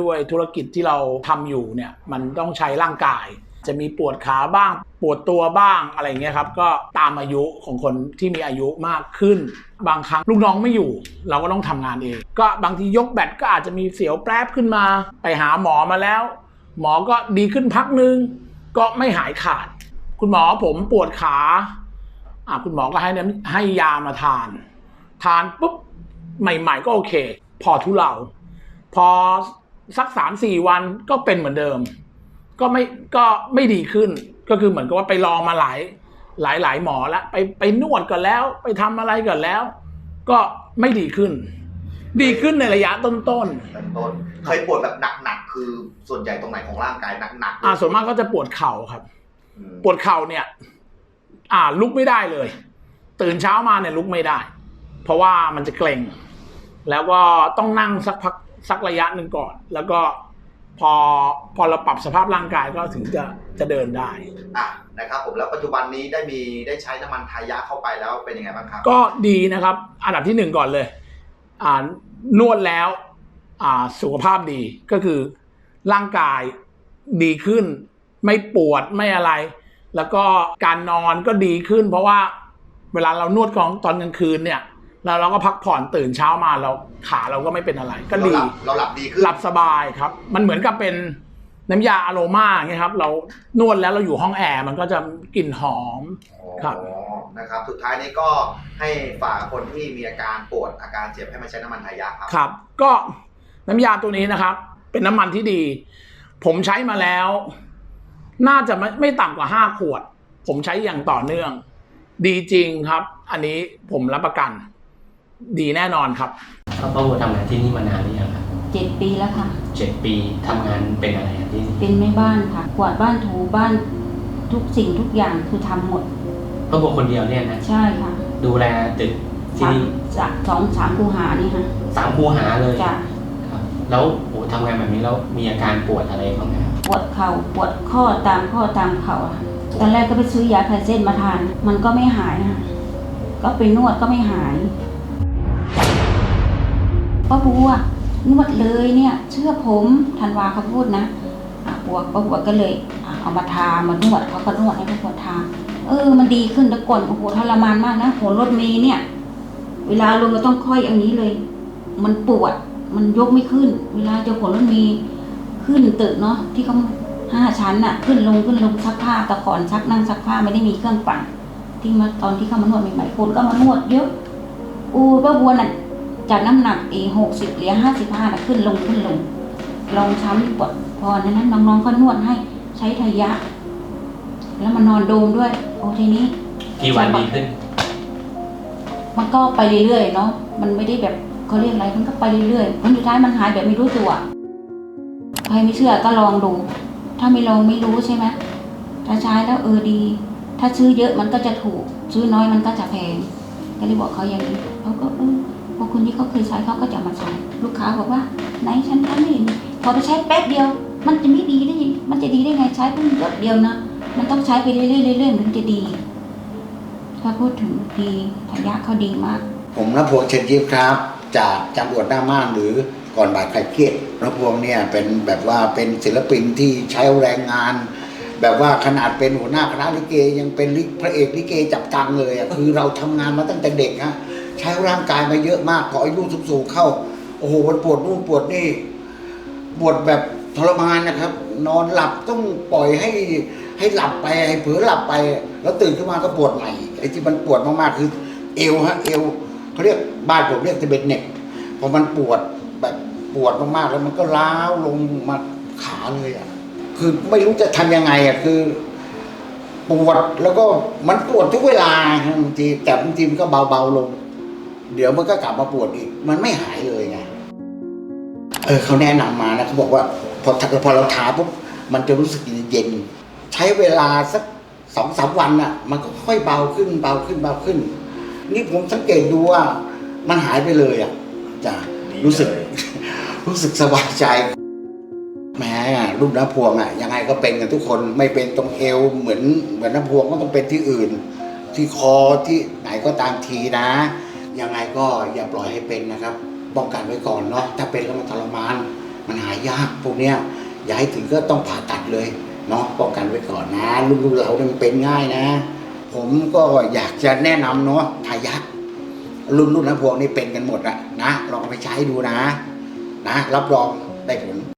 ด้วยธุรกิจที่เราทำอยู่เนี่ยมันต้องใช้ร่างกาย จะมีปวดขาบ้าง ปวดตัวบ้างอะไรเงี้ยครับ ก็ตามอายุของคนที่มีอายุมากขึ้น บางครั้งลูกน้องไม่อยู่ เราก็ต้องทำงานเอง ก็บางทียกแบตก็อาจจะมีเสียวแป๊บขึ้นมา ไปหาหมอมาแล้ว หมอก็ดีขึ้นพักนึง ก็ไม่หายขาด คุณหมอผมปวดขาอะคุณหมอก็ให้น้ำให้ยามาทาน ทานปุ๊บใหม่ ๆ ก็โอเค พอทุเลาพอ สักสามสี่วันก็เป็นเหมือนเดิม ก็ไม่ก็ไม่ดีขึ้น ก็คือเหมือนกับว่าไปลองมาหลายหลายหลายหมอแล้วไปไปนวดก่อนแล้ว ไปทำอะไรก่อนแล้ว ก็ไม่ดีขึ้น ดีขึ้นในระยะต้นต้นต้นเคยปวดแบบหนักๆคือส่วนใหญ่ตรงไหนของร่างกายหนักๆอ่าส่วนมากก็จะปวดเข่าครับอืมปวดเข่าเนี่ย อ่าลุกไม่ได้เลย ตื่นเช้ามาเนี่ยลุกไม่ได้ เพราะว่ามันจะเกร็งแล้วก็ต้องนั่งสักพัก สักระยะหนึ่งก่อน แล้วก็พอพอเราปรับสภาพร่างกายก็ถึงจะจะเดินได้อะนะครับผมแล้วปัจจุบันนี้ได้มีได้ใช้น้ำมันทายะเข้าไปแล้วเป็นยังไงบ้างครับ ก็ดีนะครับ อันดับที่หนึ่งก่อนเลย อ่านวดแล้วอ่าสุขภาพดีก็คือร่างกายดีขึ้น ไม่ปวดไม่อะไร แล้วก็การนอนก็ดีขึ้น เพราะว่าเวลาเรานวดของตอนกลางคืนเนี่ย แล้วเราก็พักผ่อนตื่นเช้ามาเราขาเราก็ไม่เป็นอะไร ก็เราดีหลับเราหลับดีขึ้นหลับสบายครับ มันเหมือนกับเป็นน้ำยาอะโรมาไงครับ เรานวดแล้วเราอยู่ห้องแอร์มันก็จะกลิ่นหอม ครับ อ๋อนะครับ สุดท้ายนี้ก็ให้ฝากคนที่มีอาการปวดอาการเจ็บให้มาใช้น้ำมันทายะครับ ครับ ก็น้ำยาตัวนี้นะครับ เป็นน้ำมันที่ดี ผมใช้มาแล้ว น่าจะไม่ไม่ต่ำกว่าห้าขวด ผมใช้อย่างต่อเนื่อง ดีจริงครับ อันนี้ผมรับประกัน ดีแน่นอนครับครอบครัวทำงานที่นี่มานานหรือยังครับเจ็ดปีแล้วค่ะ เจ็ดปีทำงานเป็นอะไรครับที่นี่เป็นแม่บ้านค่ะ กวาดบ้านถูบ้านทุกสิ่งทุกอย่างคือทำหมดครอบครัวคนเดียวเนี่ยนะใช่ค่ะดูแลตึกที่สามนี่จะสองสามคูหานี่ค่ะสามคูหาเลยจะครับแล้วโอ้ทำงานแบบนี้แล้วมีอาการปวดอะไรบ้างไหมครับปวดเข่าปวดข้อตามข้อตามเข่าอะค่ะตอนแรกก็ไปซื้อยาคลายเส้นมาทาน มันก็ไม่หายค่ะก็ไปนวดก็ไม่หาย ป้าบัวนวดเลยเนี่ย เชื่อผมธันวาเขาพูดนะอะปวป้าบัวก็เลยเอามาทามานวดเขาก็นวดให้ป้าบัวทาเออ มันดีขึ้นแต่ก่อนโอ้โหทรมานมากนะโหรถเมย์เนี่ย เวลาลงเราต้องค่อยอย่างนี้เลย มันปวดมันยกไม่ขึ้น เวลาจะขนรถเมย์ขึ้นตึกเนาะที่เขาห้าชั้นน่ะ ขึ้นลงขึ้นลงซักผ้าต่ก่อนซักนั่งซักผ้าไม่ได้มีเครื่องปั่นที่มาตอนที่เขามานวดใหม่ๆคนก็มานวดเยอะอูป้าบัวน่ะ จากน้ำหนักเอหกสิบเหรียญห้าสิบห้าน่ะขึ้นลงขึ้นลง ลองช้ำปวดพอนั้นน้องๆก็นวดให้ใช้ทายะ แล้วมานอนโดมด้วย โอ้ทีนี้กี่วันดีขึ้น มันก็ไปเรื่อยๆเนาะมันไม่ได้แบบเขาเรียกอะไรมันก็ไปเรื่อยๆผลสุดท้ายมันหายแบบไม่รู้ตัวใครไม่เชื่อก็ลองดู ถ้าไม่ลองไม่รู้ใช่ไหมถ้าใช้แล้วเออดี ถ้าซื้อเยอะมันก็จะถูก ซื้อน้อยมันก็จะแพงก็เลยบอกเขาอย่างนี้เขาก็เออ พอคนที่เขาเคยใช้เขาก็จะมาใช้ลูกค้าบอกว่า ไหนฉันทำไม่เห็นพอไปใช้แป๊บเดียว มันจะไม่ดีได้ยังมันจะดีได้ไงใช้เพิ่งหยดเดียวนะมันต้องใช้ไปเรื่อยๆเรื่อยๆมันถึงจะดี ถ้าพูดถึงดีทายะเขาดีมาก ผมนพวงเชนยิบครับ จากจังหวดหน้าม่านหรือก่อนบ่ายใครเครียดนพวงเนี่ยเป็นแบบว่าเป็นศิลปินที่ใช้แรงงานแบบว่าขนาดเป็นหัวหน้าคณะลิเกยังเป็นลิพระเอกลิเกจับกังเลยอะคือเราทำงานมาตั้งแต่เด็กฮะ ใช้ร่างกายมาเยอะมากพออายุสูงๆเข้า โอ้โหมันปวดนู่นปวดนี่ปวดแบบทรมานนะครับ นอนหลับต้องปล่อยให้ให้หลับไปให้เผลอหลับไป แล้วตื่นขึ้นมาก็ปวดใหม่ไอ้ที่มันปวดมากๆคือเอวฮะเอวเขาเรียกบ้านผมเรียกจะเป็นเน็กพอมันปวดแบบปวดมากๆแล้วมันก็ล้าวลงมาขาเลยอะคือไม่รู้จะทำยังไงอะคือ ปวดแล้วก็มันปวดทุกเวลาบางทีแต่บางทีมันก็เบาๆลง เดี๋ยวมันก็กลับมาปวดอีก มันไม่หายเลยไงเออเขาแนะนำมานะเขาบอกว่าพอพอเราทาปุ๊บมันจะรู้สึกเย็น ใช้เวลาสักสองสามวันน่ะ มันก็ค่อยเบาขึ้นเบาขึ้นเบาขึ้น นี่ผมสังเกตดูว่า มันหายไปเลยอะจ้ะดีรู้สึกเลยรู้สึกสบายใจแหมรูปน้าพวงอะยังไงก็เป็นกันทุกคนไม่เป็นตรงเอวเหมือนเหมือนน้าพวงก็ต้องเป็นที่อื่น ที่คอที่ไหนก็ตามทีนะ ยังไงก็อย่าปล่อยให้เป็นนะครับ ป้องกันไว้ก่อนเนาะถ้าเป็นแล้วมันทรมาน มันหายากพวกเนี้ยอย่าให้ถึงก็ต้องผ่าตัดเลยเนาะป้องกันไว้ก่อนนะลูกๆเราเนี่ยมันเป็นง่ายนะ ผมก็อยากจะแนะนำเนาะทายักรุ่นรุ่นนะพวกนี้เป็นกันหมดอะนะลองเอาไปใช้ดูนะ นะ รับรองได้ผล